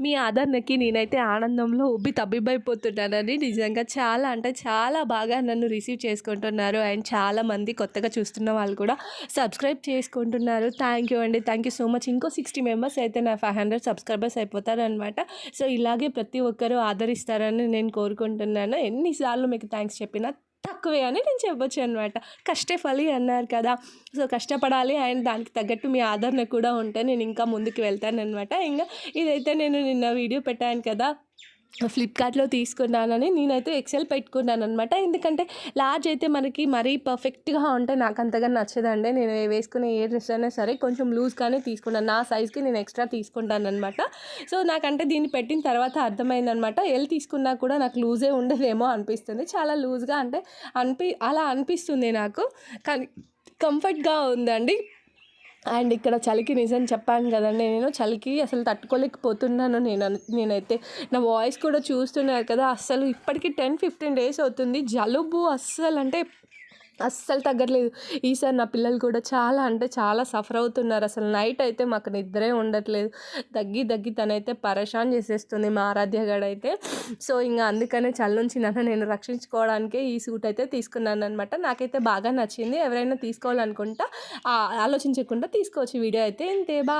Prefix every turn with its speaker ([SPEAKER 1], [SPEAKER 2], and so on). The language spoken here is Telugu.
[SPEAKER 1] మీ ఆదరణకి నేనైతే ఆనందంలో ఉబ్బి తబ్బిబ్బైపోతున్నానని నిజంగా చాలా అంటే చాలా బాగా నన్ను రిసీవ్ చేసుకుంటున్నారు. అండ్ చాలామంది కొత్తగా చూస్తున్న వాళ్ళు కూడా సబ్స్క్రైబ్ చేసుకుంటున్నారు. థ్యాంక్ యూ అండి. Thank you so much. ఇంకో సిక్స్టీ మెంబర్స్ అయితే నా ఫైవ్ హండ్రెడ్ సబ్స్క్రైబర్స్ అయిపోతారనమాట సో ఇలాగే ప్రతి ఒక్కరూ ఆదరిస్తారని నేను కోరుకుంటున్నాను. ఎన్నిసార్లు మీకు థ్యాంక్స్ చెప్పినా తక్కువే అని నేను చెప్పొచ్చు అనమాట కష్టే ఫలి అన్నారు కదా. సో కష్టపడాలి అండ్ దానికి తగ్గట్టు మీ ఆదరణ కూడా ఉంటే నేను ఇంకా ముందుకు వెళ్తాను అనమాట ఇంకా ఇదైతే నేను నిన్న వీడియో పెట్టాను కదా. ఫ్లిప్కార్ట్లో తీసుకున్నానని నేనైతే ఎక్సెల్ పెట్టుకున్నాను అనమాట ఎందుకంటే లార్జ్ అయితే మనకి మరీ పర్ఫెక్ట్గా ఉంటే నాకు అంతగా నచ్చదండి. నేను వేసుకునే ఏ డ్రెస్ అయినా సరే కొంచెం లూజ్గానే తీసుకున్నాను. నా సైజ్కి నేను ఎక్స్ట్రా తీసుకుంటాను అనమాట సో నాకంటే దీన్ని పెట్టిన తర్వాత అర్థమైందనమాట ఎల్ తీసుకున్నా కూడా నాకు లూజే ఉండదేమో అనిపిస్తుంది. చాలా లూజ్గా అంటే అనిపి అలా అనిపిస్తుంది నాకు. కానీ కంఫర్ట్గా ఉందండి. అండ్ ఇక్కడ చలికి నిజం చెప్పాను కదండి నేను చలికి అసలు తట్టుకోలేకపోతున్నాను. నేను నేనైతే నా వాయిస్ కూడా చూస్తున్నారు కదా అస్సలు ఇప్పటికి టెన్ ఫిఫ్టీన్ డేస్ అవుతుంది. జలుబు అస్సలు అంటే అస్సలు తగ్గట్లేదు. ఈసారి నా పిల్లలు కూడా చాలా అంటే చాలా సఫర్ అవుతున్నారు. అసలు నైట్ అయితే మాకు నిద్రే ఉండట్లేదు. దగ్గి దగ్గి తనైతే పరేషాన్ చేసేస్తుంది మా ఆరాధ్య అయితే సో ఇంకా అందుకనే చల్ల నుంచి నన్ను నేను రక్షించుకోవడానికే ఈ సూట్ అయితే తీసుకున్నాను అనమాట నాకైతే బాగా నచ్చింది. ఎవరైనా తీసుకోవాలనుకుంటా ఆ- ఆలోచించకుండా తీసుకోవచ్చు. వీడియో అయితే ఇంతే. బా